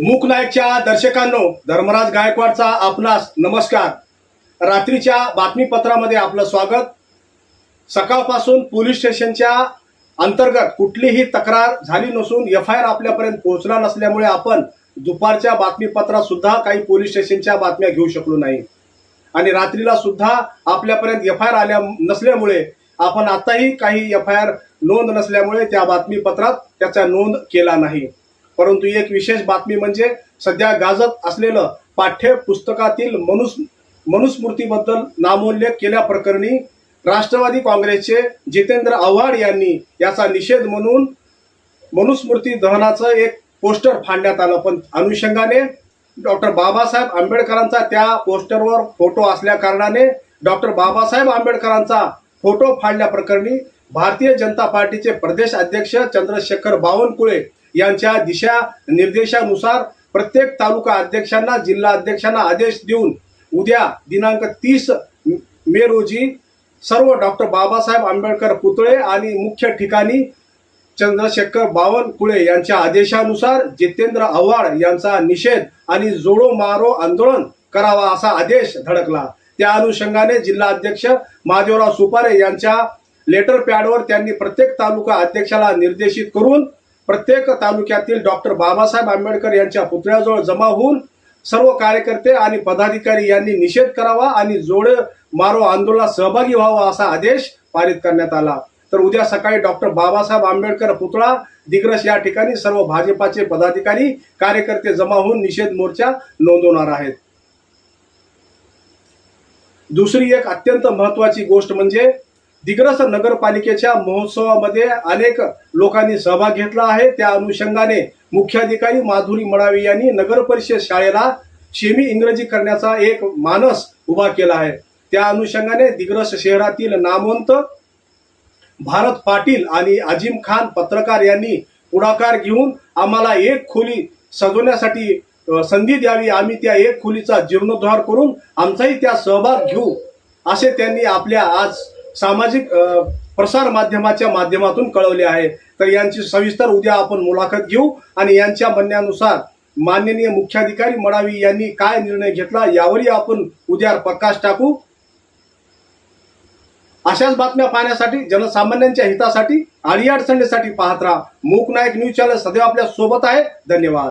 मूकनायकच्या दर्शकांनो धर्मराज गायकवाडचा आपणास नमस्कार. रात्रीच्या बातमीपत्रामध्ये आपलं स्वागत. सकाळपासून पोलीस स्टेशनच्या अंतर्गत कुठलीही तक्रार झाली नसून एफ आय आर आपल्यापर्यंत पोहोचला नसल्यामुळे आपण दुपारच्या बातमीपत्रात सुद्धा काही पोलीस स्टेशनच्या बातम्या घेऊ शकलो नाही. आणि रात्रीला सुद्धा आपल्यापर्यंत एफ आय आर आल्या नसल्यामुळे आपण आताही काही एफ आय आर नोंद नसल्यामुळे त्या बातमीपत्रात त्याचा नोंद केला नाही. परंतु एक विशेष बातमी म्हणजे सध्या गाजत असलेलं पाठ्यपुस्तकातील मनुस मनुस्मृतीबद्दल नामोल्लेख केल्याप्रकरणी राष्ट्रवादी काँग्रेसचे जितेंद्र आव्हाड यांनी याचा निषेध म्हणून मनुस्मृती दहनाचं एक पोस्टर फाडण्यात आलं. पण अनुषंगाने डॉक्टर बाबासाहेब आंबेडकरांचा त्या पोस्टरवर फोटो असल्या कारणाने डॉक्टर बाबासाहेब आंबेडकरांचा फोटो फाडल्याप्रकरणी भारतीय जनता पार्टीचे प्रदेश अध्यक्ष चंद्रशेखर बावनकुळे यांच्या दिशा निर्देशानुसार प्रत्येक तालुका अध्यक्षांना जिल्हा अध्यक्षांना आदेश देऊन उद्या दिनांक तीस मे रोजी सर्व डॉक्टर बाबासाहेब आंबेडकर पुतळे आणि मुख्य ठिकाणी चंद्रशेखर बावनकुळे यांच्या आदेशानुसार जितेंद्र आव्हाड यांचा निषेध आणि जोडो मारो आंदोलन करावा असा आदेश धडकला. त्या अनुषंगाने जिल्हा अध्यक्ष महादेवराव सुपारे यांच्या लेटर पॅडवर त्यांनी प्रत्येक तालुका अध्यक्षाला निर्देशित करून प्रत्येक तालुक्यातील डॉक्टर बाबासाहेब आंबेडकर यांच्या पुतळ्याजवळ जमा होऊन सर्व कार्यकर्ते आणि पदाधिकारी यांनी निषेध करावा आणि जोड मारो आंदोलनात सहभागी व्हावा असा आदेश पारित करण्यात आला. तर उद्या सकाळी डॉक्टर बाबासाहेब आंबेडकर पुतळा दिग्रस या ठिकाणी सर्व भाजपाचे पदाधिकारी कार्यकर्ते जमा होऊन निषेध मोर्चा नोंदवणार आहेत. दुसरी एक अत्यंत महत्वाची गोष्ट म्हणजे दिग्रस नगरपालिकेच्या महोत्सवामध्ये अनेक लोकांनी सहभाग घेतला आहे. त्या अनुषंगाने मुख्याधिकारी माधुरी मडावी यांनी नगर परिषद शाळेला शेमी इंग्रजी करण्याचा एक मानस उभा केला आहे. त्या अनुषंगाने दिग्रस शहरातील नामवंत भारत पाटील आणि अजिम खान पत्रकार यांनी पुढाकार घेऊन आम्हाला एक खोली सजवण्यासाठी संधी द्यावी. आम्ही त्या एक खोलीचा जीर्णोद्धार करून आमचाही त्या सहभाग घेऊ असे त्यांनी आपल्या आज सामाजिक प्रसार माध्यमाच्या माध्यमातून कळवले आहे. तर यांची सविस्तर उद्या आपण मुलाखत घेऊ आणि यांच्या म्हणण्यानुसार माननीय मुख्याधिकारी मडावी यांनी काय निर्णय घेतला यावरही आपण उद्या प्रकाश टाकू. अशाच बातम्या पाहण्यासाठी जनसामान्यांच्या हितासाठी अडीअडचणीसाठी पाहत राहा. मूक नायक न्यूज चॅनल सदैव आपल्यासोबत आहे. धन्यवाद.